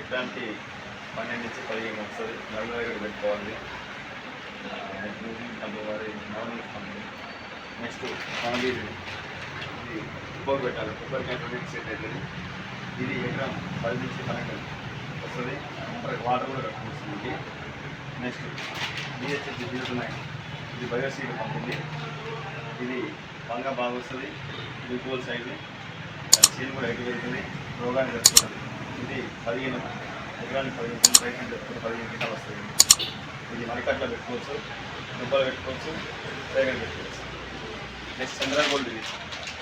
ఎకరానికి పన్నెండు నుంచి పదిహేను వస్తుంది. నలుగురు దగ్గర పెట్టుకోవాలి. కంపెనీ వారి నార్మల్ కంపెనీ నెక్స్ట్ కాంబీర్ ఇది కుబ్బర్ పెట్టాలి. కుబ్బర్ ట్వంటీ సెట్ అవుతుంది ఇది ఎకరం పది నుంచి పన్నెండు వస్తుంది. వాటర్ కూడా కట్టుకొస్తుంది నెక్స్ట్ బిహెచ్ఎస్ జీరో నైన్ ఇది బయోసీడ్ పంపింది. ఇది బాగా బాగా వస్తుంది. ఇది గోల్ సైజు. సీల్ కూడా ఎటు వెళ్తుంది రోగాన్ని ఇది పదిహేను ఎకరానికి పదిహేను రైతు తెచ్చుకుంటే పదిహేను గిట్టాలు వస్తుంది ఇది మరికట్లో పెట్టుకోవచ్చు దుబ్బలు పెట్టుకోవచ్చు రేగలు పెట్టుకోవచ్చు. నెక్స్ట్ చంద్ర గోల్డ్ ఇది.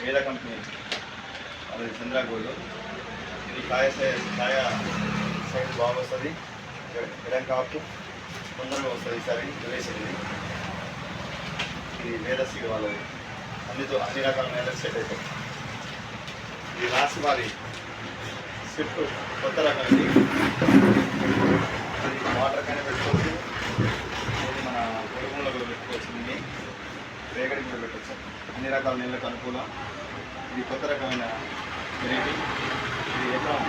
వేద కంపెనీ. అది చంద్ర గోల్డ్. ఇది కాయ కాయ సైజ్ బాగా వస్తుంది. ఎడం కాపు తొందరగా వస్తుంది ఈసారి వేసేది ఇది వేద సీడ్ వాళ్ళది. అన్నితో అన్ని రకాల వేద సెట్ అవుతాయి. ఈ లాస్ట్ వారి స్విఫ్ట్ కొత్త రకం వాటర్ కానీ పెట్టుకోవచ్చు మన పొరుగులో కూడా పెట్టుకోవచ్చు దీన్ని రేగడికి కూడా పెట్టచ్చు. అన్ని రకాల నీళ్ళకు అనుకూలం. ఇది కొత్త రకమైన వెరైటీ ఇది ఎకరం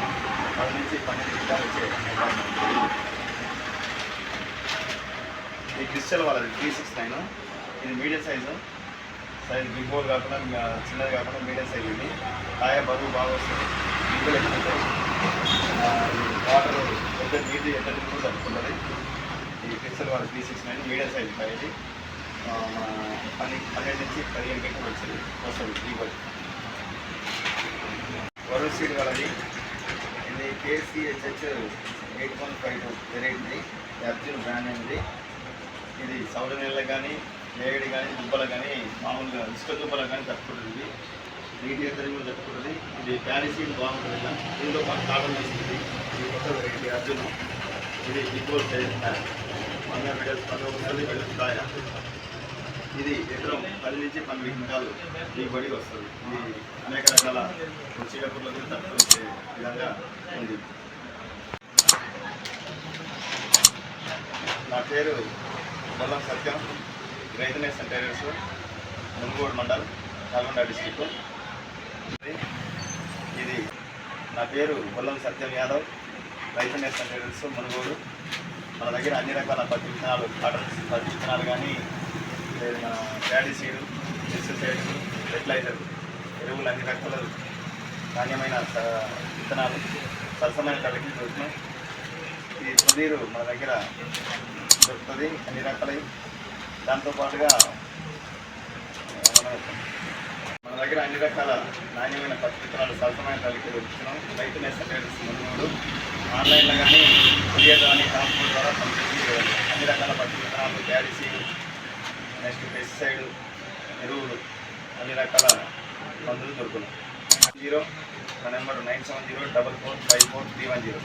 పది నుంచి పన్నెండు గిట్టాలు వచ్చే ఈ క్రిస్టల్ వాళ్ళది త్రీ సిక్స్ నైన్. ఇది మీడియం సైజు. సైజ్ బిగ్ బోల్ కాకుండా చిన్నది కాకుండా మీడియం సైజ్ ఇది కాయ బరువు బాగా వస్తుంది. గింజలు ఎక్కువ వాటర్ పెద్ద నీటి ఎంత కూడా తట్టుకుంటుంది ఈ పిక్సెల్ వాళ్ళ three six nine medium size కాయ ఇది పన్నె పన్నెండు నుంచి పదిహేను గంటలు వచ్చింది. వస్తుంది ఈ బట్టి వరుణ్ సీడ్ వాళ్ళది ఇది KCHH eight one five two variety. Arjun brand అనేది. ఇది సౌర నెలలకు కానీ వేగడి కానీ దుబ్బలకు కానీ మామూలుగా ఇసుక దుబ్బలకు కానీ తట్టుకుంటుంది నీటి ఎత్తడి కూడా తట్టుకుంటుంది ఇది ప్యాడీ బాగుంటుంది ఇలా దీంతో పాటు కాలం వేస్తుంది ఇది కొత్త వెరైటీ అర్జున్. ఇది బిగ్గోల్ సైజ్ పంతొమ్మిది మెడల్స్ పంతొమ్మిది నెలలు కాయ ఇది ఎకరం పది నుంచి పన్నెండు క్వింటాలు దిగుబడి వస్తుంది. ఇది అనేక రకాల చీడపుర్లకు కూడా తట్టుకునే విధంగా ఉంది. నా పేరు బొల్లం సత్యం. రైతు నేషన్ టైలర్స్ మునుగోడు మండల్ నల్గొండ డిస్టిక్. ఇది నా పేరు బొల్లం సత్యం యాదవ్. రైతు నేషన్ టైలర్స్ మునుగోడు. మన దగ్గర అన్ని రకాల పత్తి విత్తనాలు కాటన్ పత్తి విత్తనాలు కానీ మన ప్యాడీ సీడు పెస్టిసైడ్స్ ఫెర్టిలైజర్ ఎరువులు అన్ని రకాల నాణ్యమైన విత్తనాలు సరసమైన ధరకి దొరుకుతున్నాయి. ఈ సుధీరు మన దగ్గర దొరుకుతుంది. అన్ని రకాలవి దాంతోపాటుగా మన మన దగ్గర అన్ని రకాల నాణ్యమైన పత్తి విత్తనాలు సరసమైన ధరకి దొరుకుతున్నాం రైతు నేసెస్ ముందు ఆన్లైన్లో కానీ కొరియర్ కానీ ట్రాన్స్పోర్ట్ ద్వారా పంపించి అన్ని రకాల పత్తి విత్తనాలు ప్యాడీ నెక్స్ట్ పెస్టిసైడ్ ఎరువులు అన్ని రకాల మందులు దొరుకుతున్నాయి. జీరో నా number nine seven zero double four five four three one zero.